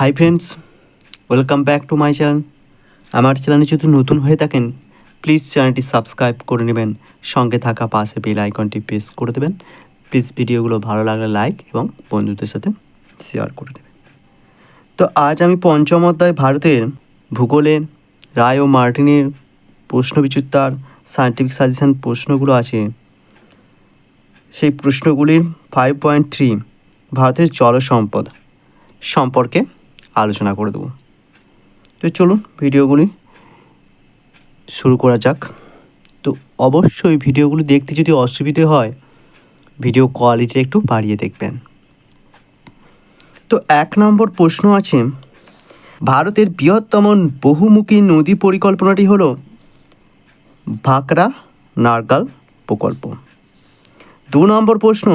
Hi friends welcome back to my channel আমার চ্যানেলে যদি নতুন হয়ে থাকেন প্লিজ চ্যানেলটি সাবস্ক্রাইব করে নেবেন। সঙ্গে থাকা পাশে বেল আইকনটি প্রেস করে দেবেন। প্লিজ ভিডিওগুলো ভালো লাগলে লাইক এবং বন্ধুদের সাথে শেয়ার করে দেবেন। তো আজ আমি পঞ্চম অধ্যায় ভারতের ভূগোলের, রায় ও মার্টিনের প্রশ্ন বিচিত্রার সায়েন্টিফিক সাজেশন প্রশ্নগুলো আছে। সেই প্রশ্নগুলির ফাইভ পয়েন্ট থ্রি ভারতের জল সম্পদ সম্পর্কে আলোচনা করে দেবো। তো চলুন ভিডিওগুলি শুরু করা যাক। তো অবশ্যই ভিডিওগুলি দেখতে যদি অসুবিধে হয়, ভিডিও কোয়ালিটি একটু বাড়িয়ে দেখবেন। তো এক নম্বর প্রশ্ন আছে, ভারতের বৃহত্তম বহুমুখী নদী পরিকল্পনাটি হলো ভাকরা নারগাল প্রকল্প। দু নম্বর প্রশ্ন,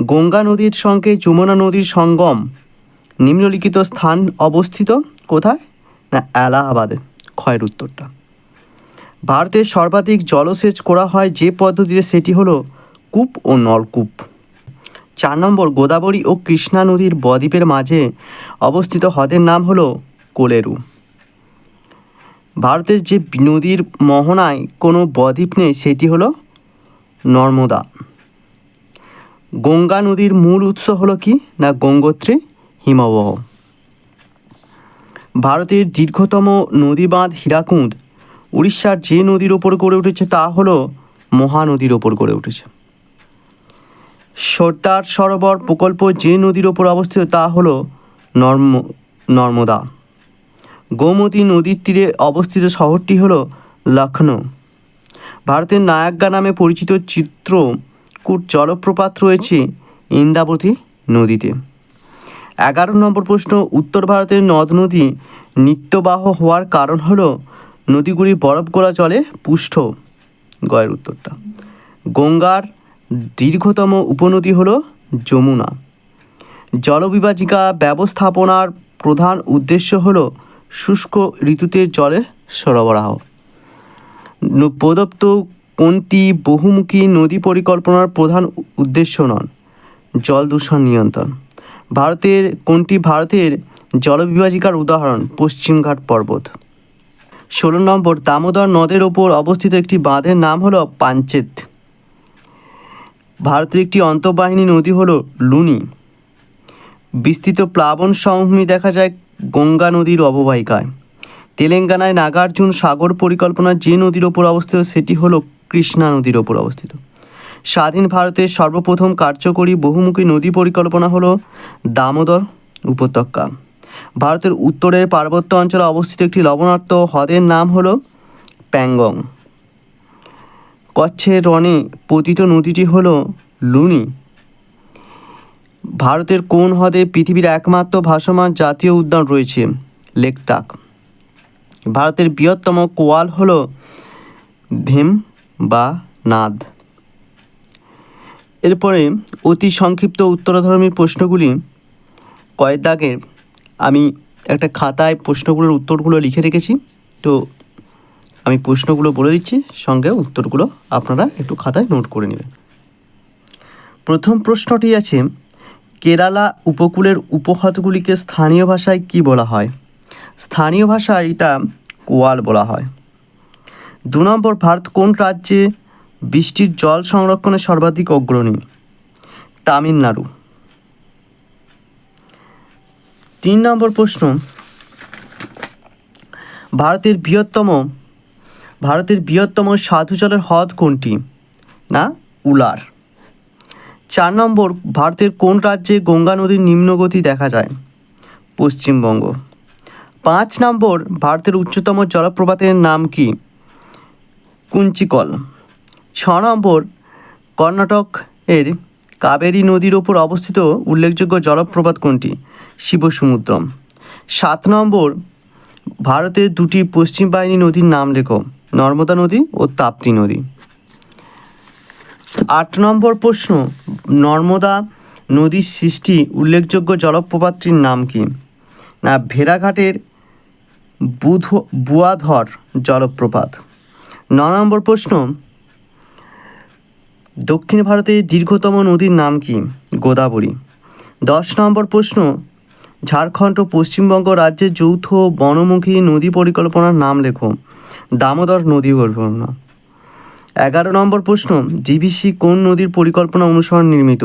গঙ্গা নদীর সঙ্গে যমুনা নদীর সঙ্গম নিম্নলিখিত স্থান অবস্থিত কোথায়? না, এলাহাবাদে। ক্ষয়ের উত্তরটা। ভারতের সর্বাধিক জলসেচ করা হয় যে পদ্ধতিতে সেটি হলো কূপ ও নলকূপ। চার নম্বর, গোদাবরী ও কৃষ্ণা নদীর বদ্বীপের মাঝে অবস্থিত হ্রদের নাম হলো কোলেরু। ভারতের যে নদীর মোহনায় কোনো বদ্বীপ নেই, সেটি হলো নর্মদা। গঙ্গা নদীর মূল উৎস হলো কি? না, গঙ্গোত্রী? হিমবাহ। ভারতের দীর্ঘতম নদী বাঁধ হীরাকুঁদ উড়িষ্যার যে নদীর ওপর গড়ে উঠেছে তা হলো মহানদীর ওপর গড়ে উঠেছে। সর্দার সরোবর প্রকল্প যে নদীর ওপর অবস্থিত তা হলো নর্ম নর্মদা। গোমতী নদীর তীরে অবস্থিত শহরটি হলো লখনৌ ভারতের নায়াগ্গা নামে পরিচিত চিত্রকূট জলপ্রপাত রয়েছে ইন্দাবতী নদীতে। এগারো নম্বর প্রশ্ন, উত্তর ভারতের নদ নদী নিত্যবাহ হওয়ার কারণ হলো নদীগুলি বরফ গোলা জলে পুষ্ট। গয়ের উত্তরটা। গঙ্গার দীর্ঘতম উপনদী হলো যমুনা। জলবিভাজিকা ব্যবস্থাপনার প্রধান উদ্দেশ্য হলো শুষ্ক ঋতুতে জলের সরবরাহ। প্রদত্ত কোনটি বহুমুখী নদী পরিকল্পনার প্রধান উদ্দেশ্য নন? জল দূষণ নিয়ন্ত্রণ। ভারতের কোনটি ভারতের জলবিভাজিকার উদাহরণ? পশ্চিমঘাট পর্বত। ষোলো নম্বর, দামোদর নদের ওপর অবস্থিত একটি বাঁধের নাম হলো পাঞ্চেত। ভারতের একটি অন্তর্বাহিনী নদী হলো লুনি। বিস্তৃত প্লাবন সমভূমি দেখা যায় গঙ্গা নদীর অববাহিকায়। তেলেঙ্গানায় নাগার্জুন সাগর পরিকল্পনা যে নদীর ওপর অবস্থিত, সেটি হলো কৃষ্ণা নদীর ওপর অবস্থিত। স্বাধীন ভারতের সর্বপ্রথম কার্যকরী বহুমুখী নদী পরিকল্পনা হলো দামোদর উপত্যকা। ভারতের উত্তরের পার্বত্য অঞ্চলে অবস্থিত একটি লবণাক্ত হ্রদের নাম হলো প্যাংগং। কচ্ছের রণে পতিত নদীটি হল লুনি। ভারতের কোন হ্রদে পৃথিবীর একমাত্র ভাসমান জাতীয় উদ্যান রয়েছে? লেকটাক। ভারতের বৃহত্তম কোয়াল হল ভীম বা নাদ। এরপরে অতি সংক্ষিপ্ত উত্তরধর্মী প্রশ্নগুলি কয়েক দাগে আমি একটা খাতায় প্রশ্নগুলোর উত্তরগুলো লিখে রেখেছি। তো আমি প্রশ্নগুলো বলে দিচ্ছি, সঙ্গে উত্তরগুলো আপনারা একটু খাতায় নোট করে নেবেন। প্রথম প্রশ্নটি আছে, কেরালা উপকূলের উপহ্রদগুলিকে স্থানীয় ভাষায় কি বলা হয়? স্থানীয় ভাষায় এটা কোয়াল বলা হয়। দু নম্বর ভারত কোন রাজ্যে বৃষ্টির জল সংরক্ষণে সর্বাধিক অগ্রণী। তামিলনাড়ু তিন নম্বর প্রশ্ন। ভারতের বৃহত্তম ভারতের বৃহত্তম সাধু জলের হ্রদ কোনটি? না, উলার। চার নম্বর, ভারতের কোন রাজ্যে গঙ্গা নদীর নিম্নগতি দেখা যায়? পশ্চিমবঙ্গ। পাঁচ নম্বর, ভারতের উচ্চতম জলপ্রপাতের নাম কি? কুঞ্চিকল। ছ নম্বর কর্ণাটক এর কাবেরী নদীর ওপর অবস্থিত উল্লেখযোগ্য জলপ্রপাত কোনটি? শিবসমুদ্রম সাত নম্বর, ভারতের দুটি পশ্চিম বাহিনী নদীর নাম লেখো, নর্মদা নদী ও তাপ্তি নদী। আট নম্বর প্রশ্ন, নর্মদা নদীর সৃষ্টি উল্লেখযোগ্য জলপ্রপাতটির নাম কি? না, ভেড়াঘাটের বুধ, বুয়াধর জলপ্রপাত। ন নম্বর প্রশ্ন দক্ষিণ ভারতের দীর্ঘতম নদীর নাম কি? গোদাবরী। দশ নম্বর প্রশ্ন, ঝাড়খণ্ড ও পশ্চিমবঙ্গ রাজ্যের যৌথ বনমুখী নদী পরিকল্পনার নাম লেখো। দামোদর নদী পরিকল্পনা। এগারো নম্বর প্রশ্ন, জিবিসি কোন নদীর পরিকল্পনা অনুসরণ নির্মিত?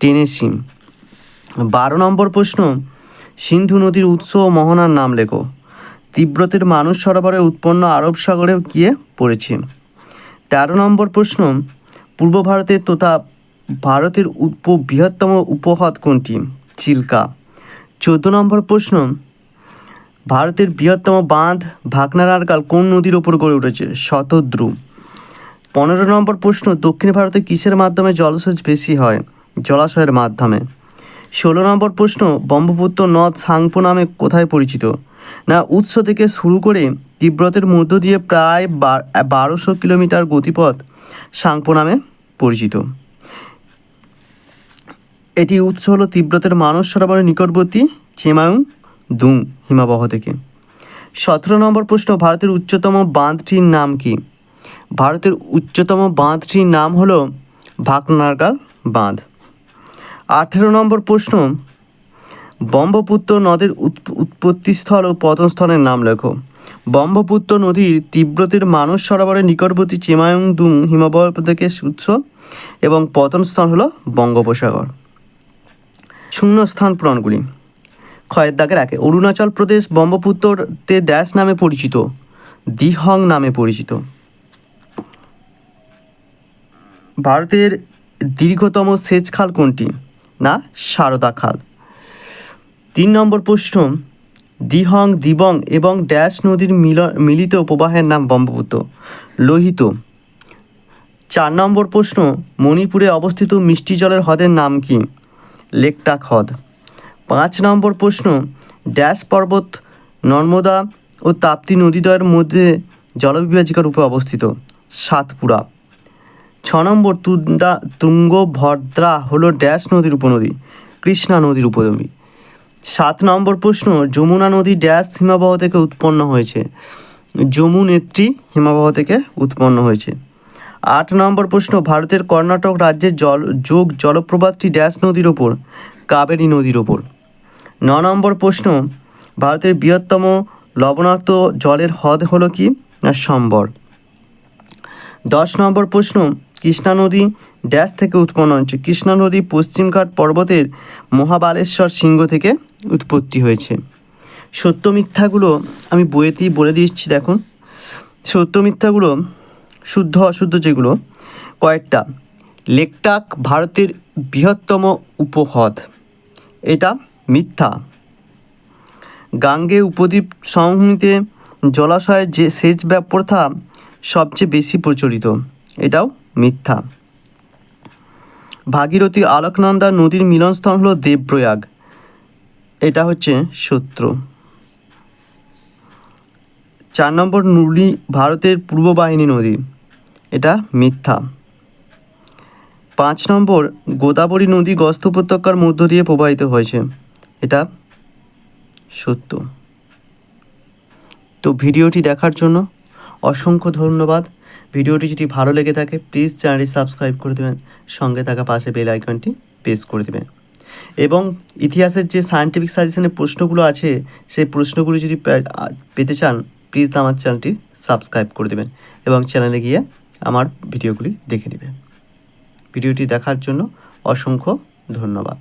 টেনেসি। বারো নম্বর প্রশ্ন, সিন্ধু নদীর উৎস ও মোহনার নাম লেখো। তিব্বতের মানুষ সরোবরে উৎপন্ন আরব সাগরে গিয়ে পড়েছে। তেরো নম্বর প্রশ্ন পূর্ব ভারতের তথা ভারতের উপ বৃহত্তম উপহ্রদ কোনটি? চিল্কা। চোদ্দ নম্বর প্রশ্ন, ভারতের বৃহত্তম বাঁধ ভাগনারারকাল কোন নদীর ওপর গড়ে উঠেছে? শতদ্রু পনেরো নম্বর প্রশ্ন, দক্ষিণ ভারতে কিসের মাধ্যমে জলসেচ বেশি হয়? জলাশয়ের মাধ্যমে। ষোলো নম্বর প্রশ্ন, ব্রহ্মপুত্র নদ সাংপো নামে কোথায় পরিচিত? না, উৎস থেকে শুরু করে তিব্বতের মধ্য দিয়ে প্রায় বারোশো কিলোমিটার গতিপথ সাংপো নামে পরিচিত। এটি উৎস হলো তিব্বতের মানস সরোবরের নিকটবর্তী চেমায়ুং দুং হিমাবহ থেকে। সতেরো নম্বর প্রশ্ন, ভারতের উচ্চতম বাঁধটির নাম কি? ভারতের উচ্চতম বাঁধটির নাম হলো ভাকনারকাল বাঁধ। আঠেরো নম্বর প্রশ্ন, ব্রহ্মপুত্র নদের উৎপ- উৎপত্তিস্থল ও পতনস্থলের নাম লেখো। ব্রহ্মপুত্র নদীর তিব্বতের মানস সরোবরের নিকটবর্তী চেমায়ুংদুং হিমবাহ থেকে উৎস এবং পতনস্থল হলো বঙ্গোপসাগর। শূন্যস্থান পূরণগুলি। ক্ষয়ের দাগে রাখে অরুণাচল প্রদেশ ব্রহ্মপুত্রতে ড্যাশ নামে পরিচিত, দিহং নামে পরিচিত। ভারতের দীর্ঘতম সেচ খাল কোনটি? না, সারদা খাল। তিন নম্বর প্রশ্ন দিহং, দিবং এবং ড্যাশ নদীর মিল, মিলিত প্রবাহের নাম ব্রহ্মপুত্র। লোহিত। চার নম্বর প্রশ্ন, মণিপুরে অবস্থিত মিষ্টি জলের হ্রদের নাম কি? লেকটাক হ্রদ পাঁচ নম্বর প্রশ্ন, ড্যাশ পর্বত নর্মদা ও তাপ্তি নদীদ্বয়ের মধ্যে জলবিভাজিকার রূপে অবস্থিত, সাতপুরা। ছ নম্বর তুন্দা, তুঙ্গভদ্রা হলো ড্যাশ নদীর উপনদী, কৃষ্ণা নদীর উপনদী। সাত নম্বর প্রশ্ন, যমুনা নদী ড্যাশ হিমাবহ থেকে উৎপন্ন হয়েছে। যমুনেত্রী হিমাবহ থেকে উৎপন্ন হয়েছে। আট নম্বর প্রশ্ন, ভারতের কর্ণাটক রাজ্যের জল, যোগ জলপ্রপাতটি ড্যাশ নদীর ওপর, কাবেরী নদীর ওপর। ন নম্বর প্রশ্ন, ভারতের বৃহত্তম লবণাক্ত জলের হ্রদ হলো কি? না, সম্বর। দশ নম্বর প্রশ্ন, কৃষ্ণা নদী ড্যাশ থেকে উৎপন্ন হয়েছে। কৃষ্ণা নদী পশ্চিমঘাট পর্বতের মহাবালেশ্বর সিংহ থেকে উৎপত্তি হয়েছে। সত্য মিথ্যাগুলো আমি বইয়েতেই বলে দিচ্ছি দেখুন। সত্য মিথ্যাগুলো, শুদ্ধ অশুদ্ধ যেগুলো, কয়েকটা। লেকটাক ভারতের বৃহত্তম উপহ্রদ। এটা মিথ্যা। গাঙ্গে উপদ্বীপ সমভূমিতে জলাশয়ের যে সেচ প্রথা সবচেয়ে বেশি প্রচলিত, এটাও মিথ্যা। ভাগীরথী আলোকনন্দা নদীর মিলনস্থল হলো দেবপ্রয়াগ। এটা হচ্ছে সত্য চার নম্বর নুলি ভারতের পূর্ব বাহিনী নদী। এটা মিথ্যা। পাঁচ নম্বর গোদাবরী নদী গস্ত উপত্যকার মধ্য দিয়ে প্রবাহিত হয়েছে। এটা সত্য। তো ভিডিওটি দেখার জন্য অসংখ্য ধন্যবাদ। ভিডিওটি যদি ভালো লেগে থাকে প্লিজ চ্যানেলটি সাবস্ক্রাইব করে দেবেন। সঙ্গে থাকা পাশে বেল আইকনটি প্রেস করে দেবেন। এবং ইতিহাসের যে সায়েন্টিফিক সাজেশনের প্রশ্নগুলো আছে, সেই প্রশ্নগুলো যদি পেতে চান প্লিজ আমার চ্যানেলটি সাবস্ক্রাইব করে দেবেন এবং চ্যানেলে গিয়ে আমার ভিডিওগুলি দেখে নেবেন। ভিডিওটি দেখার জন্য অসংখ্য ধন্যবাদ।